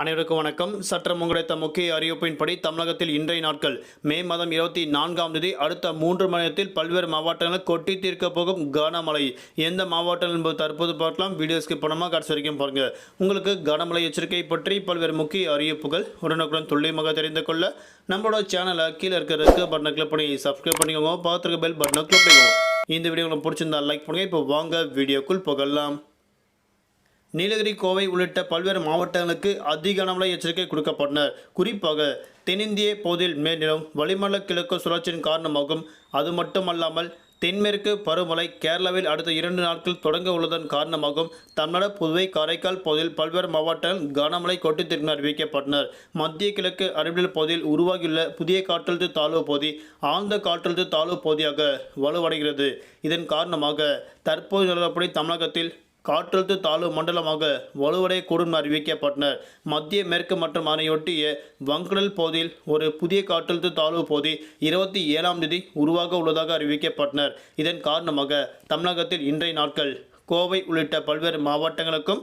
அனைவருக்கும் வணக்கம். சற்றம் கிடைத்த முக்கிய அறிவிப்பின்படி தமிழகத்தில் இன்றைய நாட்கள் மே மாதம் இருபத்தி நான்காம் தேதி அடுத்த மூன்று மணி பல்வேறு மாவட்டங்களில் கொட்டி தீர்க்க போகும் கனமழை. எந்த மாவட்டம் என்பது தற்போது பார்க்கலாம். வீடியோஸ்க்கு பணமாக கடைசி வரைக்கும் பாருங்கள் உங்களுக்கு கனமழை எச்சரிக்கை பற்றி பல்வேறு முக்கிய அறிவிப்புகள் உடனுக்குடன் துல்லியமாக தெரிந்து கொள்ள நம்மளோட சேனலை கீழே இருக்க இருக்க பட்டனை கிளிக் பண்ணி சப்ஸ்கிரைப் பண்ணிக்கோங்க. பார்த்துருக்க பெல் பட்டனை கிளிக் பண்ணிக்கோங்க. இந்த வீடியோ உங்களுக்கு பிடிச்சிருந்தா லைக் பண்ணுங்கள் இப்போ வாங்க வீடியோக்குள் புகழலாம் நீலகிரி கோவை உள்ளிட்ட பல்வேறு மாவட்டங்களுக்கு அதிக அளவில் எச்சரிக்கை கொடுக்கப்பட்டனர். குறிப்பாக தென்னிந்திய பகுதியில் மேல்நிலம் வளிமண்டல கிழக்கு சுழற்சியின் காரணமாகும். அது மட்டுமல்லாமல் தென்மேற்கு பருவமழை கேரளாவில் அடுத்த இரண்டு நாட்கள் தொடங்க உள்ளதன் காரணமாகவும் தமிழ்நாடு புதுவை காரைக்கால் பகுதியில் பல்வேறு மாவட்டங்கள் கனமழை கொட்டித்திற்கு அறிவிக்கப்பட்டனர் மத்திய கிழக்கு அறிவியல் பகுதியில் உருவாகியுள்ள புதிய காற்றழுத்த தாழ்வு பகுதி ஆழ்ந்த காற்றழுத்த தாழ்வு பகுதியாக வலுவடைகிறது. இதன் காரணமாக தற்போது நிலவரப்படி தமிழகத்தில் காற்றழுத்த தாழ்வு மண்டலமாக வலுவடையக்கூடும் அறிவிக்கப்பட்டனர் மத்திய மேற்கு மற்றும் அதனையொட்டிய வங்கடல் பகுதியில் ஒரு புதிய காற்றழுத்த தாழ்வு பகுதி இருபத்தி ஏழாம் தேதி உருவாக உள்ளதாக அறிவிக்கப்பட்டனர். இதன் காரணமாக தமிழகத்தில் இன்றைய நாட்கள் கோவை உள்ளிட்ட பல்வேறு மாவட்டங்களுக்கும்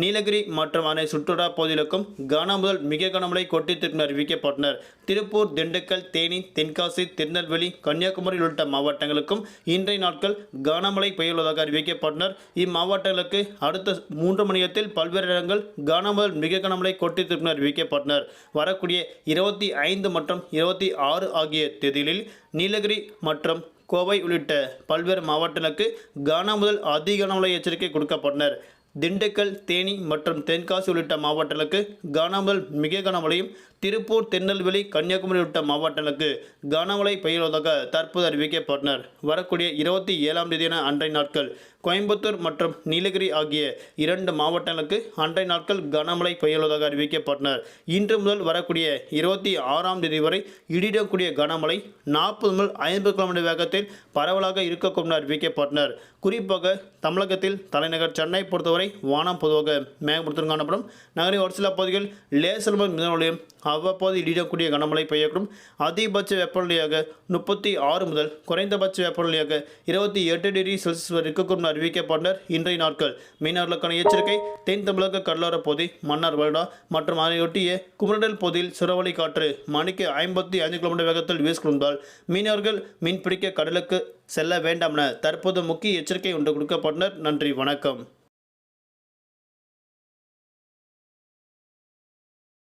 நீலகிரி மற்றும் அணை சுற்றுலா பகுதிகளுக்கும் கன முதல் மிக கனமழை கொட்டித்திற்கு அறிவிக்கப்பட்டனர். திருப்பூர் திண்டுக்கல் தேனி தென்காசி திருநெல்வேலி கன்னியாகுமரி உள்ளிட்ட மாவட்டங்களுக்கும் இன்றைய நாட்கள் கனமழை பெய்துள்ளதாக அறிவிக்கப்பட்டனர். இம்மாவட்டங்களுக்கு அடுத்த மூன்று மணியத்தில் பல்வேறு இடங்கள் கன முதல் மிக கனமழை கொட்டித்திற்கு அறிவிக்கப்பட்டனர். வரக்கூடிய இருபத்தி ஐந்து மற்றும் இருபத்தி ஆறு ஆகிய தேதிகளில் நீலகிரி மற்றும் கோவை உள்ளிட்ட பல்வேறு மாவட்டங்களுக்கு கன முதல் அதிக கனமழை எச்சரிக்கை கொடுக்கப்பட்டனர். திண்டுக்கல் தேனி மற்றும் தென்காசி உள்ளிட்ட மாவட்டங்களுக்கு கனமல் மிக கனமழையும் திருப்பூர் திருநெல்வேலி கன்னியாகுமரி உள்ளிட்ட மாவட்டங்களுக்கு கனமழை பெய்யுவதாக தற்போது அறிவிக்கப்பட்டனர். வரக்கூடிய இருபத்தி ஏழாம் தேதியான அன்றைய நாட்கள் கோயம்புத்தூர் மற்றும் நீலகிரி ஆகிய இரண்டு மாவட்டங்களுக்கு அன்றைய நாட்கள் கனமழை பெய்யுள்ளதாக அறிவிக்கப்பட்டனர். இன்று முதல் வரக்கூடிய இருபத்தி ஆறாம் தேதி வரை இடிடக்கூடிய கனமழை நாற்பது முதல் ஐம்பது கிலோமீட்டர் வேகத்தில் பரவலாக இருக்கக்கூடும் என அறிவிக்கப்பட்டனர். குறிப்பாக தமிழகத்தில் தலைநகர் சென்னை பொறுத்தவரை வானம் பொதுவாக மேகமூட்டத்துடன் காணப்படும். நகரின் ஒரு சில பகுதிகள் லேசல் முதல் அவ்வப்போது இடிடக்கூடிய கனமழை பெய்யக்கூடும். அதிகபட்ச வெப்பநிலையாக முப்பத்தி ஆறு முதல் குறைந்தபட்ச வெப்பநிலையாக இருபத்தி எட்டு டிகிரி செல்சியஸ் வரை இருக்கக்கூடும் அறிவிக்கப்பட்டனர் இன்றைய நாட்கள். மீனவர்களுக்கான எச்சரிக்கை தென் தமிழக கடலோர பகுதி மன்னார் வருடா மற்றும் அதனையொட்டிய குமரடல் பகுதியில் சுரவழி காற்று மணிக்கு ஐம்பத்தி ஐந்து கிலோமீட்டர் வேகத்தில் வீசிக்கொண்டால் மீனவர்கள் மீன்பிடிக்க கடலுக்கு செல்ல வேண்டாம் என தற்போது முக்கிய எச்சரிக்கை ஒன்று கொடுக்கப்பட்டனர். நன்றி வணக்கம்.